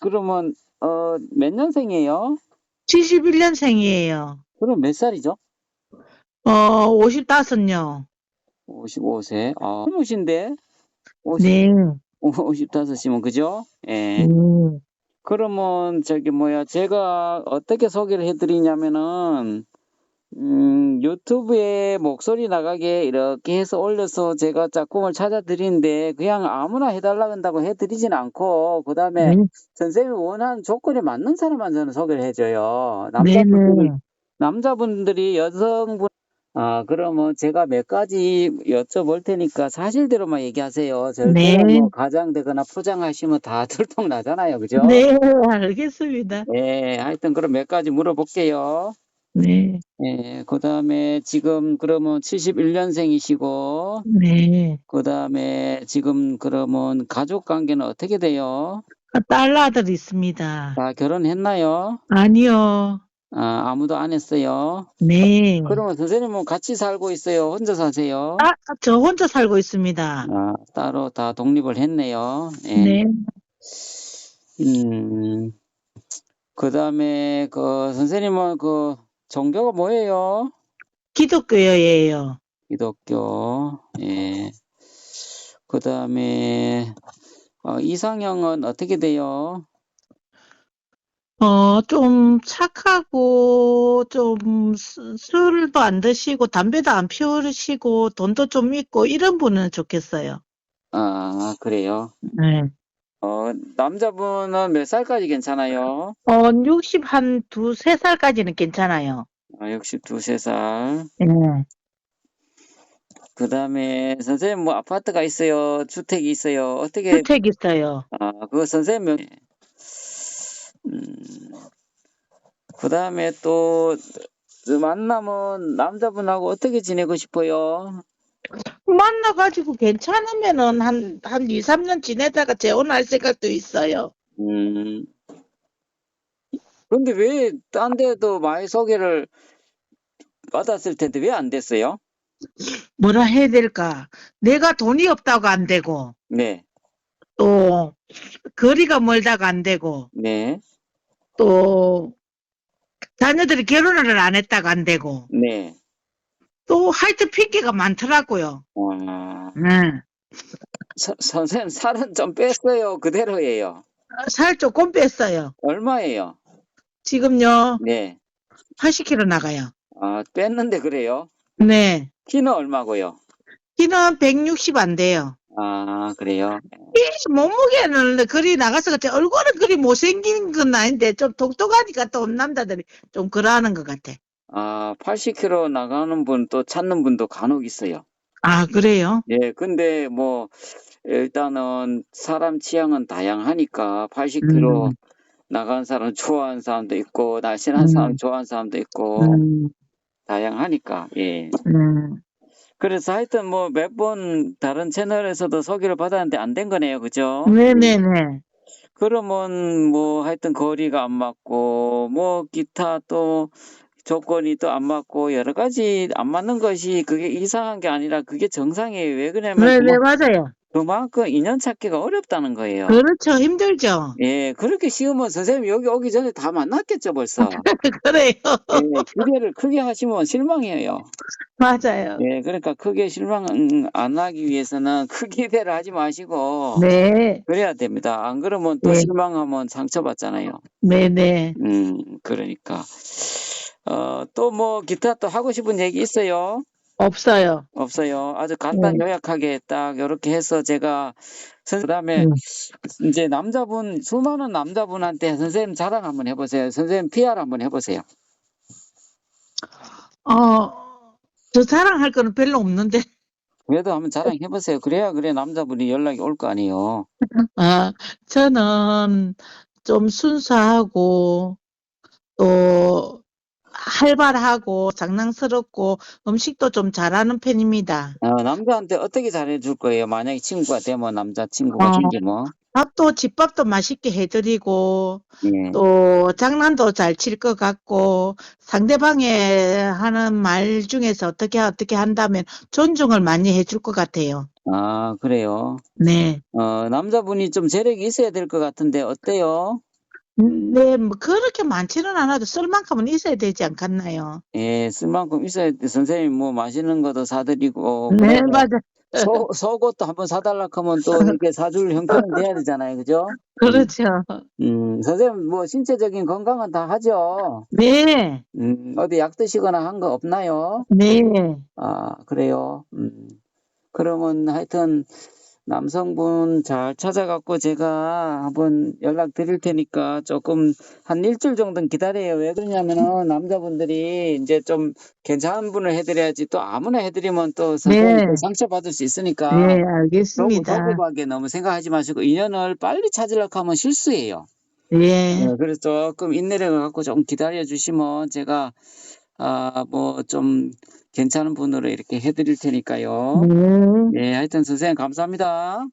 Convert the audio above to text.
그러면 어, 몇 년생이에요? 71년생이에요. 그럼 몇 살이죠? 어, 55요. 55세. 아, 젊으신데? 50, 네. 55이면 그죠? 예. 음. 그러면 저기 뭐야 제가 어떻게 소개를 해드리냐면은 음, 유튜브에 목소리 나가게 이렇게 해서 올려서 제가 짝꿍을 찾아드리는데 그냥 아무나 해달라 한다고 해드리진 않고 그 다음에 네. 선생님이 원하는 조건에 맞는 사람만 저는 소개를 해줘요. 네네. 남자분들이 남자분들이 여성분 아 그러면 제가 몇 가지 여쭤볼 테니까 사실대로만 얘기하세요. 절대로 네. 뭐 가장되거나 포장하시면 다 들통 나잖아요, 그죠? 네, 알겠습니다. 예, 하여튼 그럼 몇 가지 물어볼게요. 네. 예, 그 다음에 지금 그러면 71년생이시고, 네. 그 다음에 지금 그러면 가족 관계는 어떻게 돼요? 아, 딸 아들 있습니다. 다 결혼했나요? 아니요. 아, 아무도 안 했어요. 네. 그러면 선생님은 같이 살고 있어요? 혼자 사세요? 아, 저 혼자 살고 있습니다. 아, 따로 다 독립을 했네요. 예. 네. 음, 그 다음에 그 선생님은 그 종교가 뭐예요? 기독교예요. 기독교. 예. 그 다음에 어, 이상형은 어떻게 돼요? 어, 좀 착하고, 좀 수- 술도 안 드시고, 담배도 안 피우시고, 돈도 좀 있고, 이런 분은 좋겠어요. 아, 그래요. 네. 어, 남자분은 몇 살까지 괜찮아요? 어, 60 한 두세 살까지는 괜찮아요. 아, 62, 3살. 네. 그 다음에 선생님 뭐 아파트가 있어요? 주택이 있어요? 어떻게, 주택 있어요. 아, 그거 선생님, 명- 음, 그 다음에 또, 그 만나면 남자분하고 어떻게 지내고 싶어요? 만나가지고 괜찮으면은 한, 한 2, 3년 지내다가 재혼할 생각도 있어요. 음, 근데 왜 딴 데도 많이 소개를 받았을 텐데 왜 안 됐어요? 뭐라 해야 될까? 내가 돈이 없다고 안 되고, 네, 또, 거리가 멀다가 안 되고, 네, 또, 자녀들이 결혼을 안 했다가 안 되고, 네. 또 하여튼 핑계가 많더라고요. 아, 네. 서- 선생님 살은 좀 뺐어요. 그대로예요. 살 조금 뺐어요. 얼마예요? 지금요, 네. 80kg 나가요. 아, 뺐는데 그래요? 네. 키는 얼마고요? 키는 160 안 돼요. 아, 그래요? 이 몸무게는 그리 나가서 그렇지 얼굴은 그리 못생긴 건 아닌데 좀 똑똑하니까 또 남자들이 좀 그러하는 것 같아. 아, 80kg 나가는 분 또 찾는 분도 간혹 있어요. 아, 그래요? 예, 근데 뭐, 일단은 사람 취향은 다양하니까 80kg 음. 나간 사람 좋아하는 사람도 있고, 날씬한 음. 사람 좋아하는 사람도 있고, 음, 다양하니까, 예. 음. 그래서 하여튼 뭐 몇 번 다른 채널에서도 소개를 받았는데 안 된 거네요. 그죠? 네네네. 그러면 뭐 하여튼 거리가 안 맞고, 뭐 기타 또 조건이 또 안 맞고, 여러 가지 안 맞는 것이 그게 이상한 게 아니라 그게 정상이에요. 왜 그러냐면 네네, 그만- 맞아요. 그만큼 인연 찾기가 어렵다는 거예요. 그렇죠. 힘들죠. 예, 그렇게 쉬우면 선생님 여기 오기 전에 다 만났겠죠, 벌써. 그래요. 예, 기대를 크게 하시면 실망해요. 맞아요. 예, 그러니까 크게 실망 안 하기 위해서는 큰 기대를 하지 마시고, 네. 그래야 됩니다. 안 그러면 또 네. 실망하면 상처받잖아요. 네네. 음, 그러니까. 어, 또 뭐 기타 또 하고 싶은 얘기 있어요? 없어요. 없어요. 아주 간단 네. 요약하게 딱 이렇게 해서 제가 선- 그다음에 음. 이제 남자분 수많은 남자분한테 선생님 자랑 한번 해보세요. 선생님 PR 한번 해보세요. 어, 저 자랑할 거는 별로 없는데. 그래도 한번 자랑 해보세요. 그래야 그래 남자분이 연락이 올 거 아니에요. 아, 저는 좀 순수하고 또 활발하고 장난스럽고 음식도 좀 잘하는 편입니다. 어, 남자한테 어떻게 잘해줄 거예요? 만약에 친구가 되면 남자친구가 어. 생기면. 밥도 집밥도 맛있게 해드리고 예. 또 장난도 잘 칠 것 같고 상대방의 하는 말 중에서 어떻게 어떻게 한다면 존중을 많이 해줄 것 같아요. 아, 그래요. 네. 어, 남자분이 좀 재력이 있어야 될 것 같은데 어때요? 네, 뭐 그렇게 많지는 않아도 쓸 만큼은 있어야 되지 않겠나요? 예, 쓸 만큼 있어야 돼. 선생님 뭐 맛있는 것도 사드리고 네, 맞아. 소, 속옷도 한번 사달라 하면 또 이렇게 사줄 형편은 돼야 되잖아요. 그죠? 그렇죠. 음, 선생님 뭐 신체적인 건강은 다 하죠? 네, 음, 어디 약 드시거나 한 거 없나요? 네. 아, 그래요. 음. 그러면 하여튼 남성분 잘 찾아갖고 제가 한번 연락 드릴 테니까 조금 한 일주일 정도는 기다려요. 왜 그러냐면은 남자분들이 이제 좀 괜찮은 분을 해드려야지 또 아무나 해드리면 또 선생님 네. 또 상처받을 수 있으니까 네, 너무 알겠습니다. 조급하게 너무 생각하지 마시고 인연을 빨리 찾으려고 하면 실수예요. 예. 네, 그래서 조금 인내를 갖고 좀 기다려 주시면 제가 아, 뭐 좀 괜찮은 분으로 이렇게 해드릴 테니까요. 네. 네, 하여튼 선생님 감사합니다.